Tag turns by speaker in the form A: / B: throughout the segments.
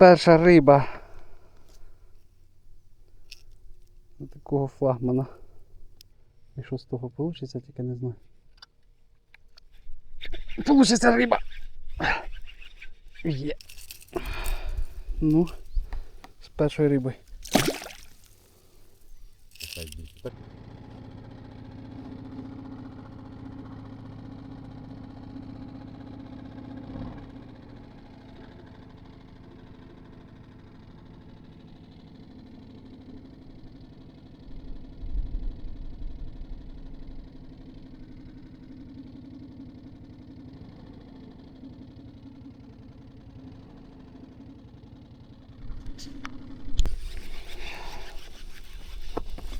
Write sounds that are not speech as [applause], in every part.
A: Перша риба. Такого флагмана. І що з того вийде, тільки не знаю. Получиться риба! Є. Ну, з першої риби.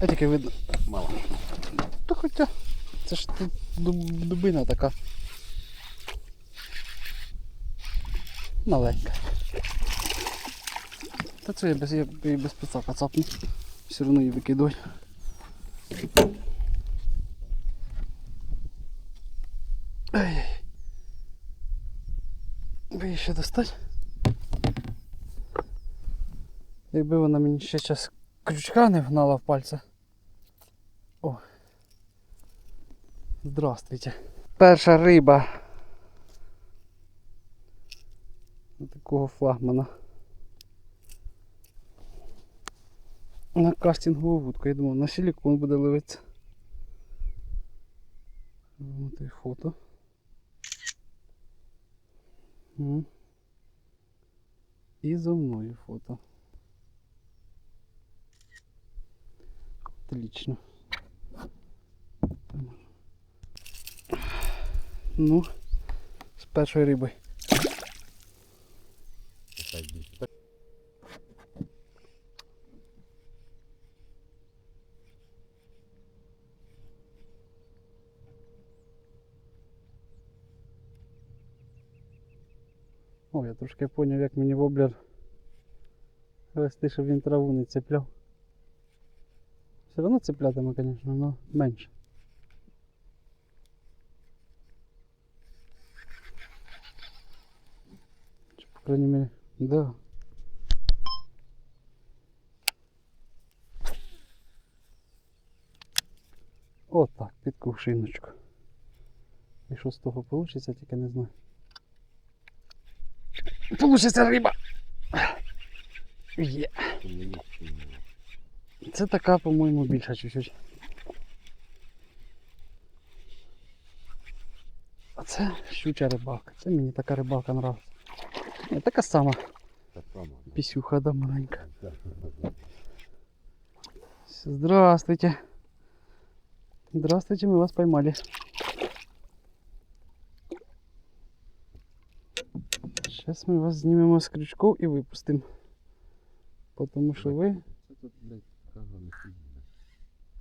A: А тільки видно мало. Та хоча це ж тут дубина така. Маленька. Та це я без, я без пицака цапну. Все одно її викидаю. Ай-яй. Ви її ще достать? Якби вона мені ще час крючка не вгнала в пальця. О. Здравствуйте. Перша риба. Такого флагмана. На кастингову вудку. Я думав, на силикон буде ловитися. Вот і фото. І зо мною фото. Отлично. Ну, з першої риби. О, я трошки поняв, як мені воблер вести, щоб він траву не цепляв. Все одно цеплятиме, звісно, але менше. Крайней мере, да. Отак, під кувшиночку. І що з того вийде, тільки не знаю. Получиться риба! Є. Це така, по-моєму, більша чуть-чуть. А це щуча рибалка. Це мені така рибалка нравиться. Не така сама пісюха, да, маленька. Все, Здравствуйте. Здравствуйте, мы вас поймали. Сейчас мы вас снимем с крючков и выпустим. Потому що ви,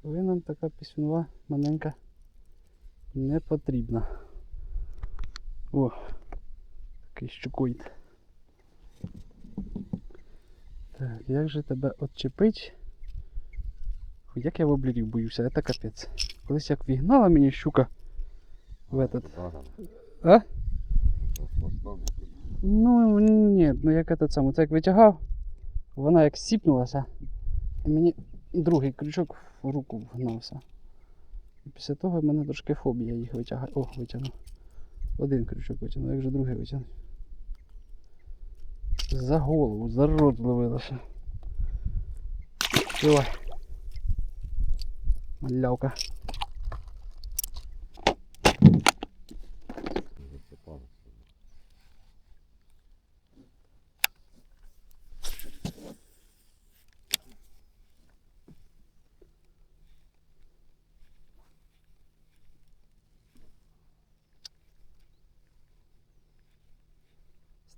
A: ви нам така пісюнова маленька не потрібна. О, такий щукоїд. Так, як же тебе отчепить? Як я воблерів боюся, це капець. Колись як вігнала мені щука в этот. А? Ну ні, ну як этот саме, це як витягав, вона як сіпнулася, і мені другий крючок в руку вгнався. І після того в мене трошки фобія їх витягає. О, витягнув. Один крючок витягнув, як же другий витягнув. За голову, за рот зловилося. Давай. Малявка.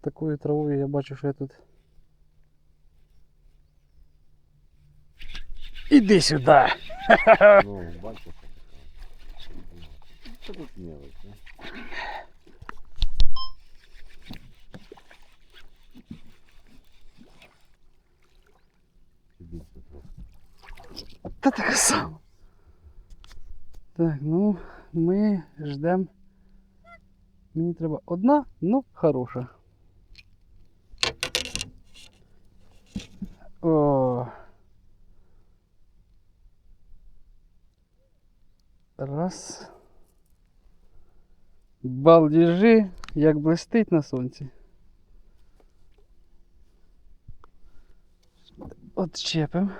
A: такою травою я бачу, що я тут. Іди сюди!
B: Ну, бачиш. Що тут мелочь, а? Більше трохи.
A: Та така сама. Так, ну, ми ждемо. Мені треба одна, ну хороша. О. Раз. Балдіжи, як блистить на сонці. От чепим.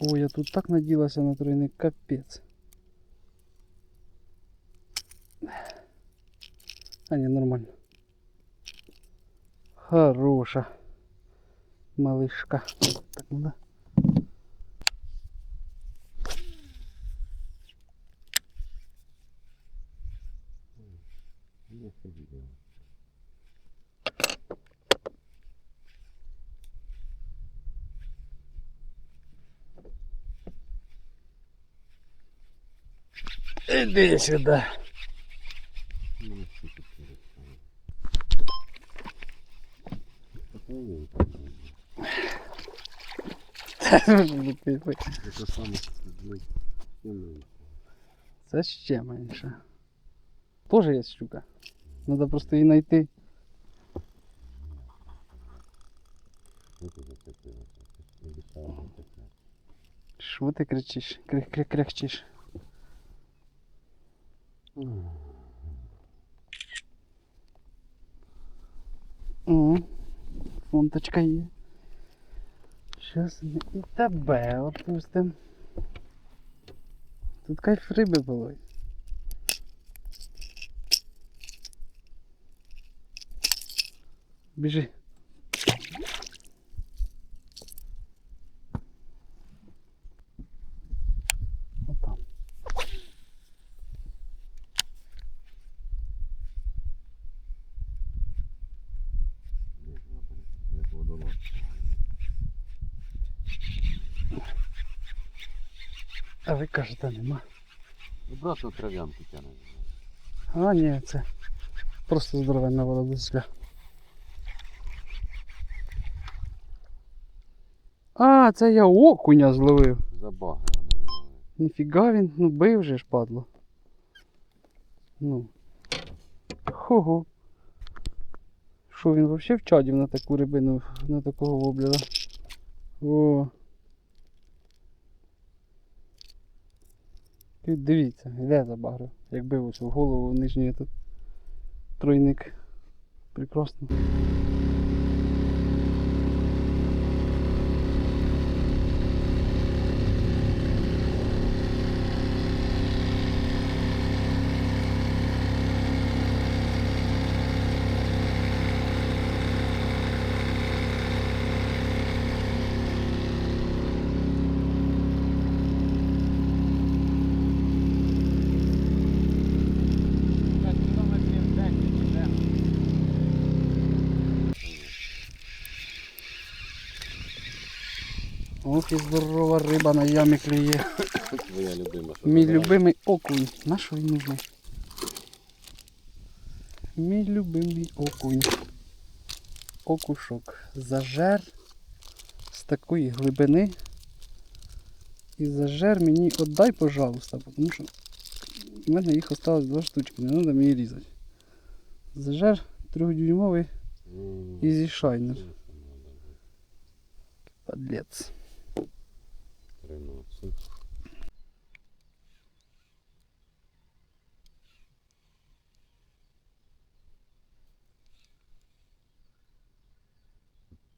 A: Ой, я тут так наділася на тройник, капець. А, не, нормально. Хороша. Малышка. Так, ну да.
B: Не ходили. Такое Это самое, блядь, темное.
A: Це ще менше. Тоже є щука. Надо просто її знайти.
B: Это зацепилось. Обещал зацеплять.
A: Що ти кричиш? Крик, крик, крякчиш. О, фонточка є. Щас ми і тебе отпустим. Тут кайф риби було. Біжи. Отам.
B: Нет, надо, это водолаз.
A: А ви кажете, нема.
B: Обратно травянку тянет.
A: А, ні, це просто здоровенна володисля. А, це я окуня зловив.
B: Называют.
A: Ніфіга він, ну бив же ж падло. Ну. Хого. Що він взагалі вчадів на таку рибину, на такого воблера? О. Ти дивіться, йде забагрив. Як бив ось в голову нижній тут тройник. Прекрасно. Ох і здорова риба на ямі клює.
B: Твоя любима.
A: Мій любимий окунь. На що він нужний? Мій любимий окунь. Окушок. Зажер з такої глибини. І зажер мені отдай, пожалуйста, тому що в мене їх осталось два штучки, не треба мені різати. Зажер трьохдюймовий
B: що надо буде.
A: Подлец.
B: 13.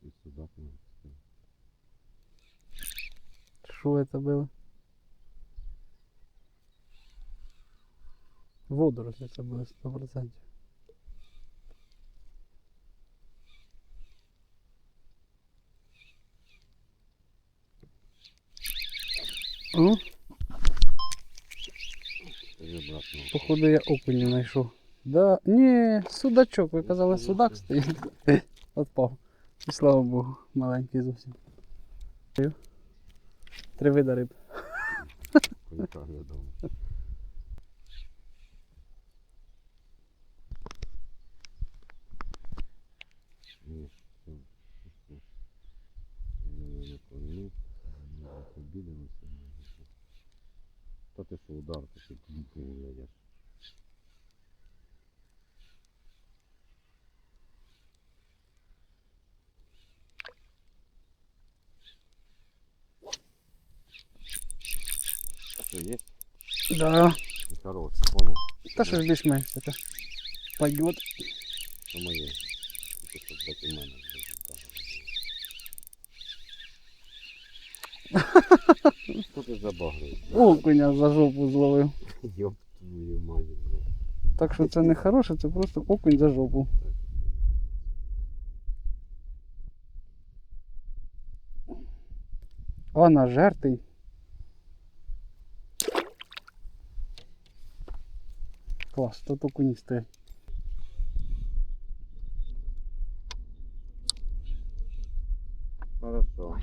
B: І сюди.
A: Що це було? Водорослі це було 100%.
B: Обратно.
A: походу я окуня знайшов. Да, ні, судачок, ви казали, судак стоїть. [laughs] Отпав. І слава Богу, маленький зовсім. Три вида риб.
B: Та ти що удар, ти що не ведеш. Що, є?
A: Да.
B: Ну, Хороший, понял.
A: Та що ж більш менш, це пойдет.
B: Це моє. Це, блядь, у мене. Що ти забагриваєш? [laughs]
A: Окуня за жопу зловив.
B: Йоп твою мать, бля.
A: Так що це не хороше, це просто окунь за жопу. А нажертий. Клас, тут окунь стоять.
B: Хорошо.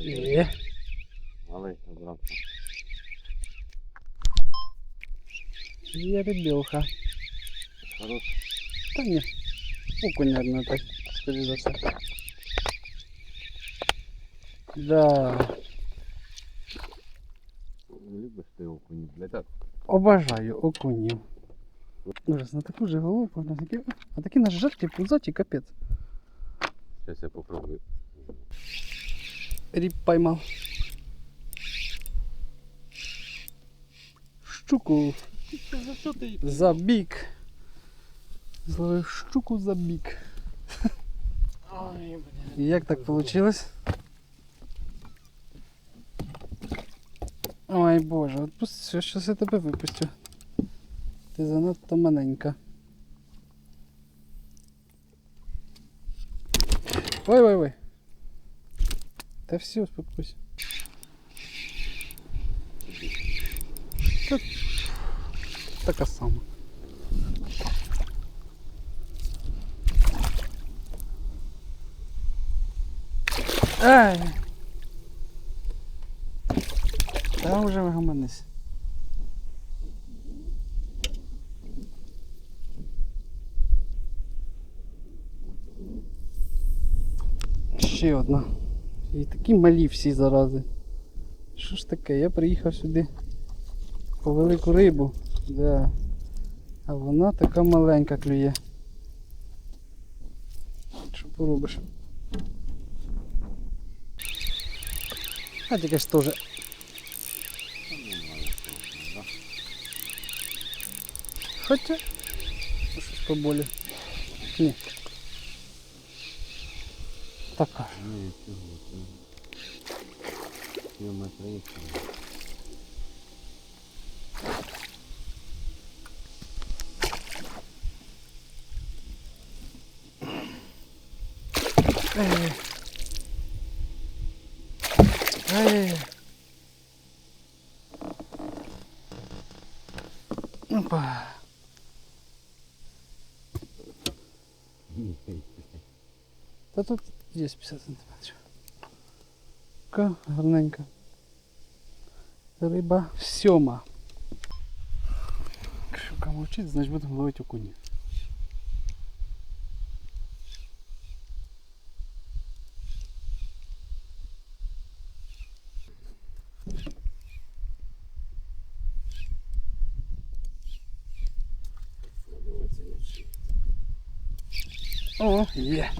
A: Є.
B: Але обратно.
A: Є рибілка.
B: Хорош.
A: Та ні. Окунь, наверное, так, скоріше за все. Да.
B: Любиш ти окуні, блядь, так?
A: Обожаю окунів. Ужас, на таку же головку, на такі, а такі на жерті пузаті капець.
B: Зараз я попробую.
A: Ріб поймав. Щуку
B: За
A: бік. Зловив щуку за бік. І як так вийшло? Ой боже, отпусти, щось я тебе випустю. Ти занадто маленька. Ой, ой, ой. Та все, успокойся. Та... Така сама. Ай! Та вже вигаманись. Ще одна. І такі малі всі зарази. Що ж таке? Я приїхав сюди по велику рибу. Да. А вона така маленька клює. Що поробиш? А тільки ж теж. Хоча. Щось поболі. Ні. Така.
B: Ні, чого.
A: Ей. Ей. Опа. Та тут є 50 сантиметрів. Така гарненька. Риба сьома. Щука мовчить, значить будемо ловити окунів. О, є.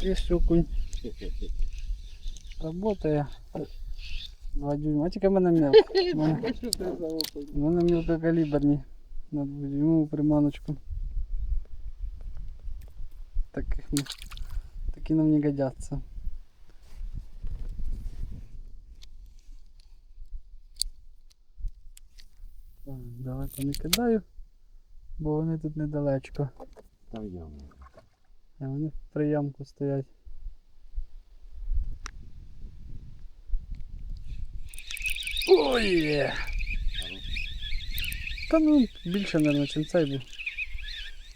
A: Є окунь. Работає. Два дюйма. А тільки в мене мелко. У мене, у. На [laughs] дводюймову приманочку. Таких ми, такі нам не годяться. Так, далеко не кидаю, бо вони тут недалечко.
B: Там яма.
A: А вони в приямку стоять. Ой! Та ну більше, мабуть, ніж цей був.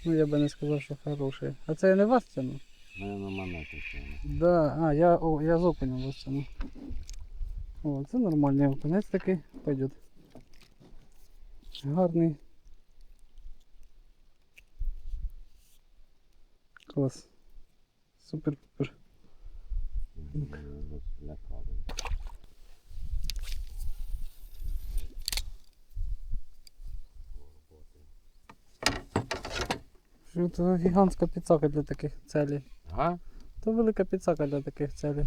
A: Ну я би не сказав, що хороший. А це я не вас тяну?
B: Наверно, монети тягне.
A: Да, а, я, о, я з окунем вас тяну. О, це нормальний окунець такий, пойдет. Гарний. Клас. Супер-пупер. Це гігантська підсака для таких целей.
B: А?
A: То велика підсака для таких целей.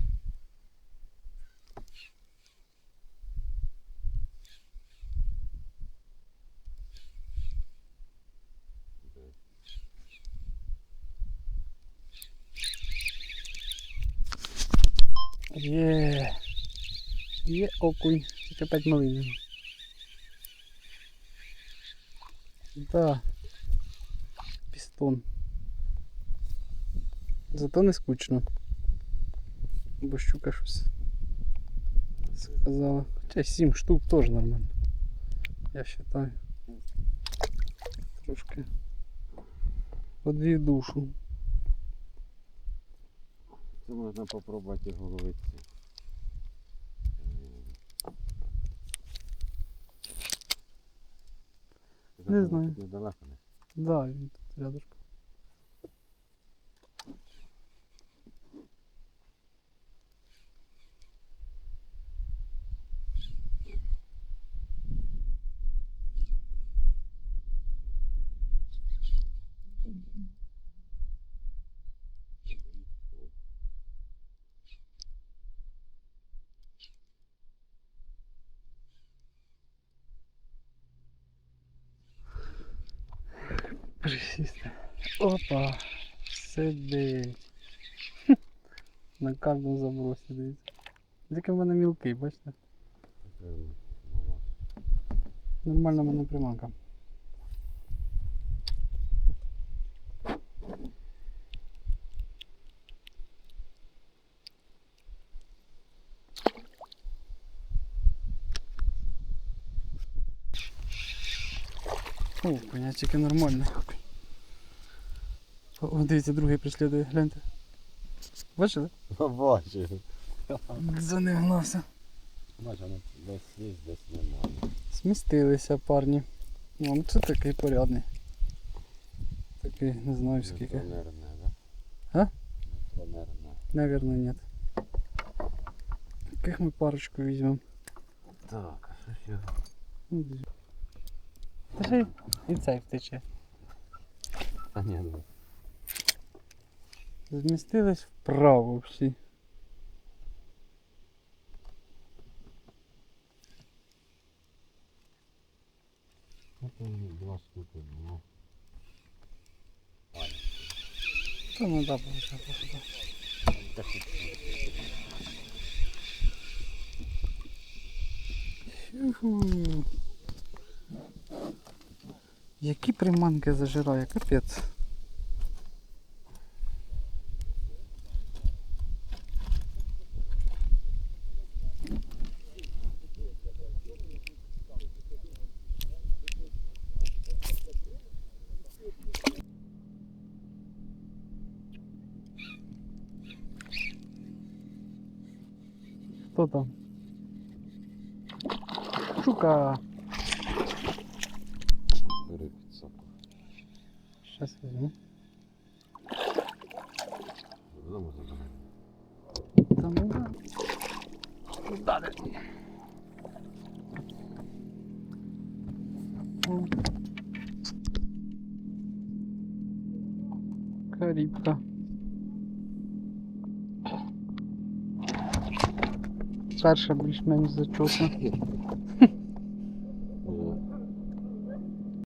A: Є. Є окунь. Тут опять малий. Да. Пістон. Зато не скучно. Бо щука щось сказала. Хоча 7 штук теж нормально. Я вважаю. Трошки подвів душу.
B: Це можна попробувати головиці.
A: Не знаю.
B: Недалеко не.
A: Да, він тут рядышком. Опа! Сидить. [laughs] На кожному забросі дивіться. Тільки в мене мілкий, бачите? Нормальна в мене приманка. О, понятчики нормальні. О, дивіться, другий преслідує, гляньте. Бачили?
B: Бачу.
A: За ним гнався.
B: Бачу, воно десь є, десь немає.
A: Смістилися парні. О, ну це такий порядний. Такий, не знаю скільки.
B: Нетренерне, да?
A: А?
B: Нетренерне.
A: Наверное, нет. Каких мы парочку візьмемо?
B: Так, а що його?
A: Ну. Та ще й- і цей втече.
B: А ні, ну.
A: Змістились вправо всі. Та ну да, получа, походу. Які приманки зажирає, капець. Хто там? Шука.
B: бери підсаку.
A: Сейчас візьму.
B: Додому забирай.
A: Там ну да. Далі. О. starsze byliśmy z Czusem. [laughs]